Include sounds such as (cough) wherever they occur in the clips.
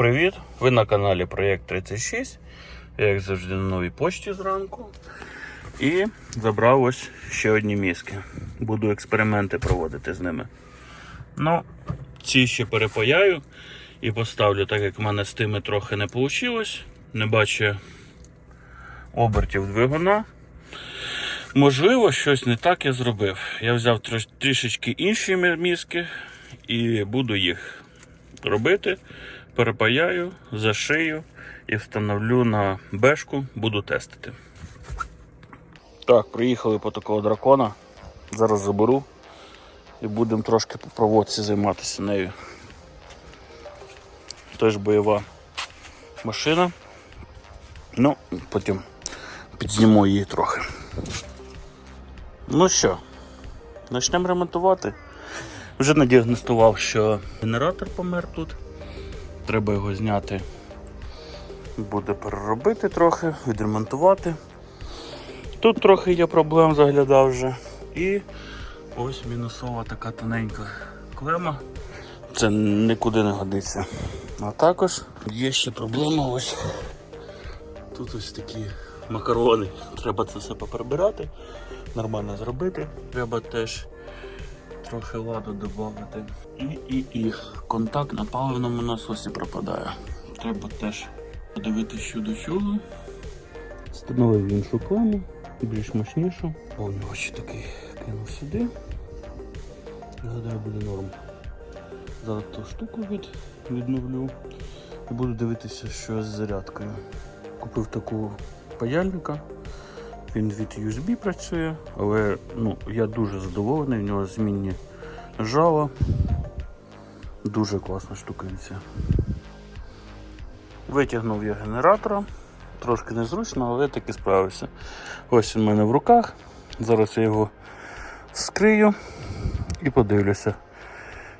привіт! Ви на каналі Проєкт 36. Я як завжди на новій пошті зранку. І забрав ось ще одні мізки. Буду експерименти проводити з ними. Ну, ці ще перепаяю і поставлю, так як в мене з тими трохи не вийшло. Не бачу обертів двигуна. Можливо, щось не так я зробив. Я взяв трішечки інші мізки і буду їх робити. Перепаяю, зашию і встановлю на бешку, буду тестити. Так, приїхали по такого дракона. Зараз заберу і будемо трошки по проводці займатися нею. Теж бойова машина. Ну, потім підзніму її трохи. Ну що, почнемо ремонтувати. Вже надіагностував, що генератор помер тут. Треба його зняти. Буде переробити трохи, відремонтувати. Тут трохи є проблем, заглядав вже. І ось мінусова така тоненька клема. Це нікуди не годиться. А також є ще проблема ось. Тут ось такі макарони. Треба це все поприбирати, нормально зробити. Треба теж трохи ладу додати. І, і, і контакт на паливному насосі пропадає. Треба теж подивитися що до чого. Встановив іншу клему, більш мощнішу. О, у нього ще такий кинув сюди. Гадаю, буде норм. Зараз ту штуку від, відновлю і буду дивитися, що з зарядкою. Купив таку паяльника. Він від USB працює, але ну, я дуже задоволений, в нього змінні жала. Дуже класна штукенця. Витягнув я генератора. Трошки незручно, але я таки справився. Ось він в мене в руках. Зараз я його скрию і подивлюся,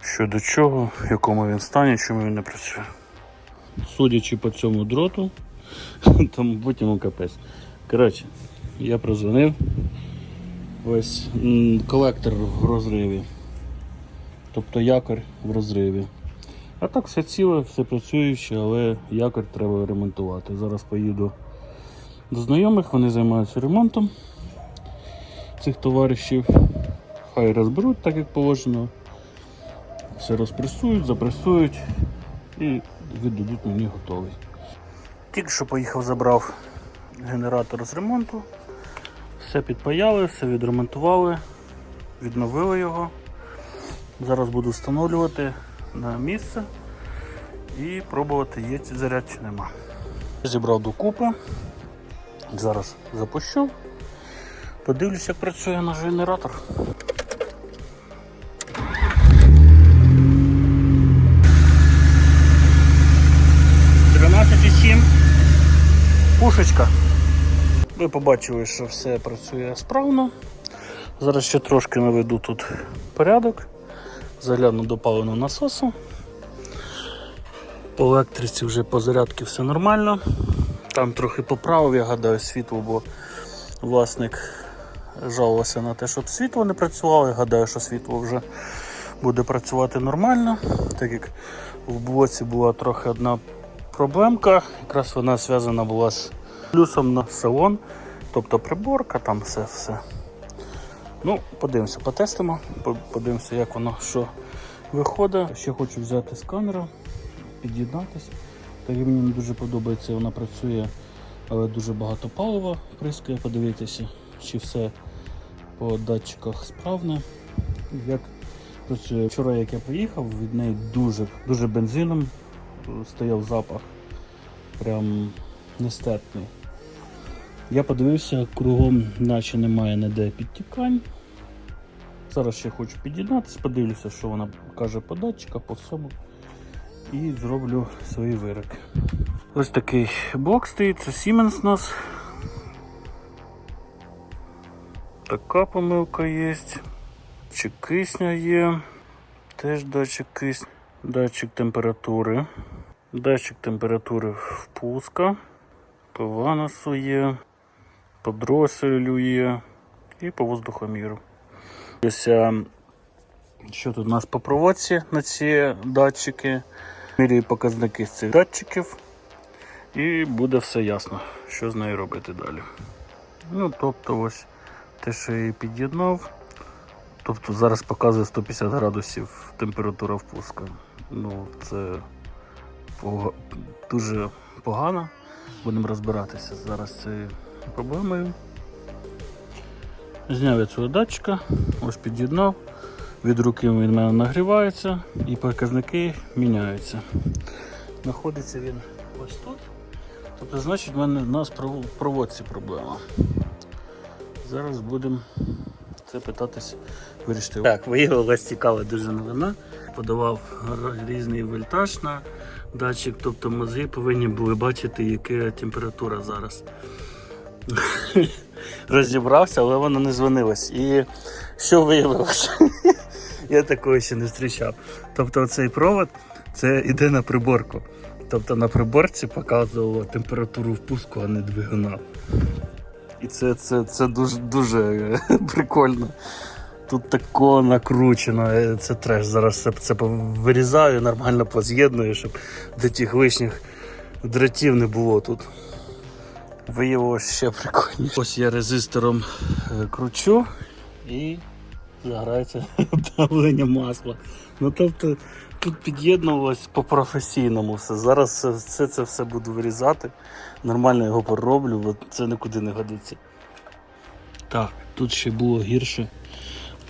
що до чого, в якому він стані, чому він не працює. Судячи по цьому дроту, (laughs) мабуть йому капець. Коротше, я прозвонив. Ось колектор в розриві. Тобто якорь в розриві. А так все ціле, все працююче, але якорь треба ремонтувати. Зараз поїду до знайомих, вони займаються ремонтом цих товаришів. Хай розберуть так, як положено. Все розпресують, запресують і віддадуть мені готовий. Тільки що поїхав, забрав генератор з ремонту. Все підпаяли, все відремонтували, відновили його. Зараз буду встановлювати на місце і пробувати є заряд чи нема. Зібрав докупи. Зараз запущу. Подивлюся, як працює наш генератор. Тринадцять. Пушечка. Ви побачили, що все працює справно. Зараз ще трошки наведу тут порядок. Загляну до паливного насосу. По електриці вже по зарядці все нормально. Там трохи поправив, я гадаю, світло, бо власник жалувався на те, щоб світло не працювало. Я гадаю, що світло вже буде працювати нормально, так як в блоці була трохи одна проблемка, якраз вона зв'язана була з плюсом на салон, тобто приборка, там все все. Ну, подивимося, потестимо, подивимося, як воно що виходить. Ще хочу взяти сканер, під'єднатись. Так мені не дуже подобається, вона працює, але дуже багато палива вприскує, подивитися, чи все по датчиках справне. Як працює. Вчора, як я приїхав, від неї дуже, дуже бензином стояв запах. Прям нестерпний. Я подивився, кругом наче немає ніде підтікань. Зараз ще хочу під'єднатися, подивлюся, що вона каже по датчиках, по всьому. І зроблю свої вирики. Ось такий блок стоїть, це Siemens у нас. Така помилка є. Датчик кисня є. Теж датчик кисня. Датчик температури. Датчик температури впуска. По ванусу є. По дроселю є. І по воздухоміру. Ось, що тут у нас по проводці на ці датчики. Міряю показники з цих датчиків і буде все ясно, що з нею робити далі. Ну, тобто, ось те, що я її під'єднав. Тобто зараз показує 150 градусів температура впуску. Ну, це дуже погано. Будемо розбиратися зараз з цією проблемою. Зняв я цього датчика, ось під'єднав. Від руки він в мене нагрівається і показники міняються. Знаходиться він ось тут. Тобто, значить, в мене в нас в проводці проблема. Зараз будемо це питатись вирішити. Так, виявилась цікава дуже новина. Подавав різний вольтаж на датчик, тобто мозги повинні були бачити, яка температура зараз. (laughs) Розібрався, але воно не дзвонилось. І що виявилося? (laughs) Я такого ще не зустрічав. Тобто цей провод це йде на приборку. Тобто на приборці показувало температуру впуску, а не двигуна. І це, це, це дуже, дуже (laughs) прикольно. Тут тако накручено, е, це треш. Зараз це, це вирізаю, нормально поз'єдную, щоб до тих лишніх дротів не було тут. Виявилося ще прикольніше. Ось я резистором е, кручу і заграється давлення масла. Ну тобто тут під'єднувалось по-професійному все. Зараз все, все це все буду вирізати. Нормально його пороблю, бо це нікуди не годиться. Так, тут ще було гірше.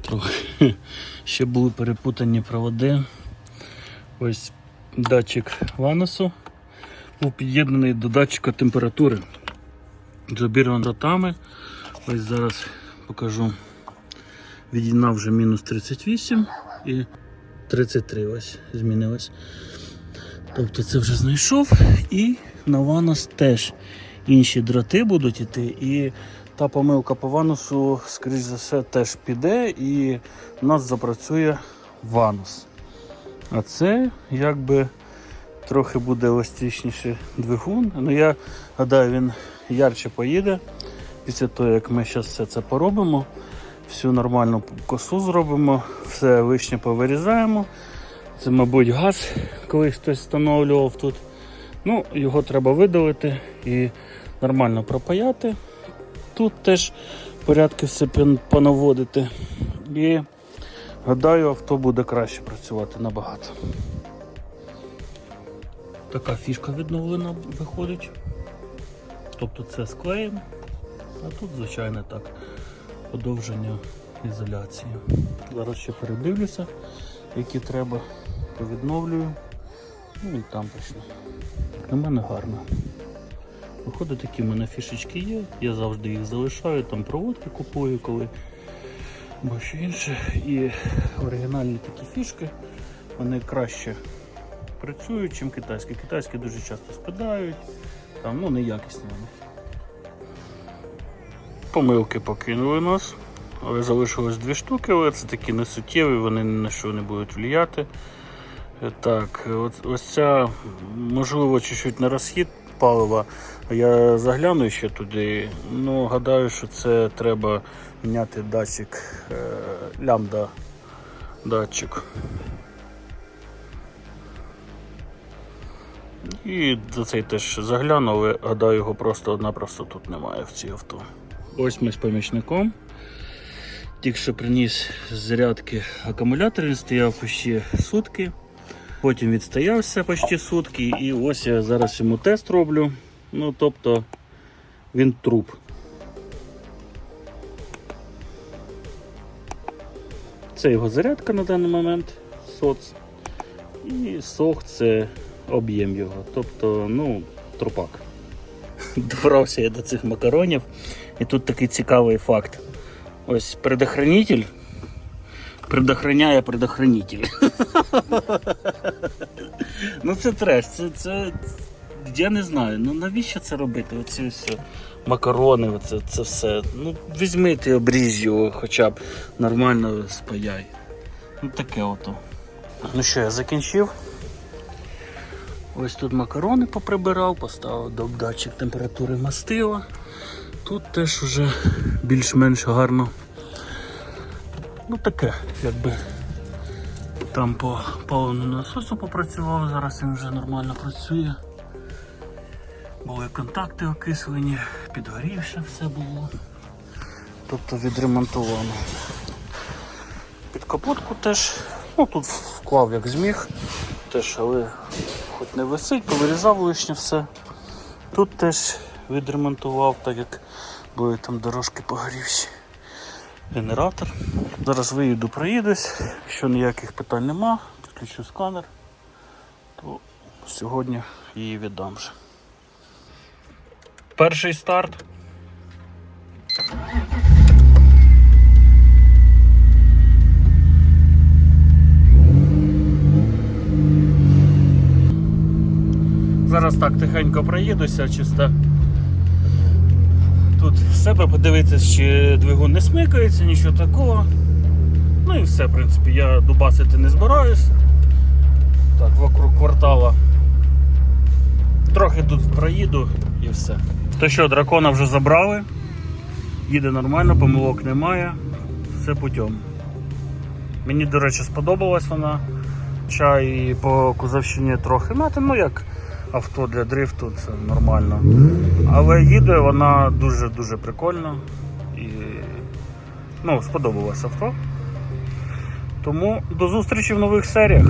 Трохи. (laughs) Ще були перепутані проводи. Ось датчик ванусу був під'єднаний до датчика температури. З обірваними дротами. Ось зараз покажу. Від'єднав вже мінус 38 і 33 ось змінилось. Тобто це вже знайшов і на ванус теж інші дроти будуть іти. І та помилка по ванусу, скоріш за все, теж піде і в нас запрацює ванус. А це якби трохи буде еластичніший двигун. Ну я гадаю, він ярче поїде після того, як ми зараз все це поробимо. Всю нормальну косу зробимо, все лишнє повирізаємо. Це, мабуть, газ, коли хтось встановлював тут. Ну, його треба видалити і нормально пропаяти. Тут теж порядки все понаводити. І гадаю, авто буде краще працювати набагато. Така фішка відновлена виходить. Тобто це склеєм, а тут, звичайно, так, подовження ізоляції. Зараз ще передивлюся, які треба, повідновлюю. Ну і там почну. На мене гарно. Виходить, такі в мене фішечки є, я завжди їх залишаю, там проводки купую, коли або що інше. І оригінальні такі фішки, вони краще працюють, ніж китайські. Китайські дуже часто спадають, там ну неякісні вони. Помилки покинули нас, але залишилось дві штуки, але це такі несуттєві, вони ні на що не будуть влияти. Е, Так, ось ця, можливо, чуть-чуть на розхід палива. Я загляну ще туди. Ну, гадаю, що це треба міняти датчик е, лямбда датчик. І за цей теж загляну, але гадаю, його просто-напросто тут немає в цій авто. Ось ми з помічником. Тільки що приніс з зарядки акумулятор, він стояв ще сутки. Потім відстоявся почти сутки, і ось я зараз йому тест роблю. Ну, тобто він труп. Це його зарядка на даний момент, соц. І сох це об'єм його. Тобто, ну, трупак. (laughs) Добрався я до цих макаронів. І тут такий цікавий факт. Ось предохранитель предохраняє предохранитель. (laughs) ну це треш, це, це. Я не знаю, ну навіщо це робити? Оці ось макарони, оце, це все. Ну, візьми ти обріж його хоча б нормально спаяй. Ну таке ото. Ну що, я закінчив. Ось тут макарони поприбирав, поставив датчик температури мастила. Тут теж вже більш-менш гарно. Ну таке, якби Там по паливному насосу попрацював, зараз він вже нормально працює. Були контакти окислені, підгорівше все було. Тобто відремонтовано. Під капотку теж, ну тут вклав як зміг, теж, але хоч не висить, повирізав лишнє все. Тут теж відремонтував, так як були там дорожки погорівші. Генератор. Зараз виїду, проїдусь, якщо ніяких питань нема, підключу сканер, то сьогодні її віддам вже. Перший старт. Зараз так тихенько проїдуся, чисто тут себе подивитися, чи двигун не смикається, нічого такого. Ну і все, в принципі, я дубасити не збираюсь. Так, вокруг квартала. Трохи тут проїду і все. То що, дракона вже забрали. Їде нормально, помилок немає. Все путем. Мені, до речі, сподобалась вона. Чай по кузовщині трохи мати, ну як авто для дрифту, це нормально. Але їде вона дуже-дуже прикольно. І ну, сподобалось авто. Тому до зустрічі в нових серіях.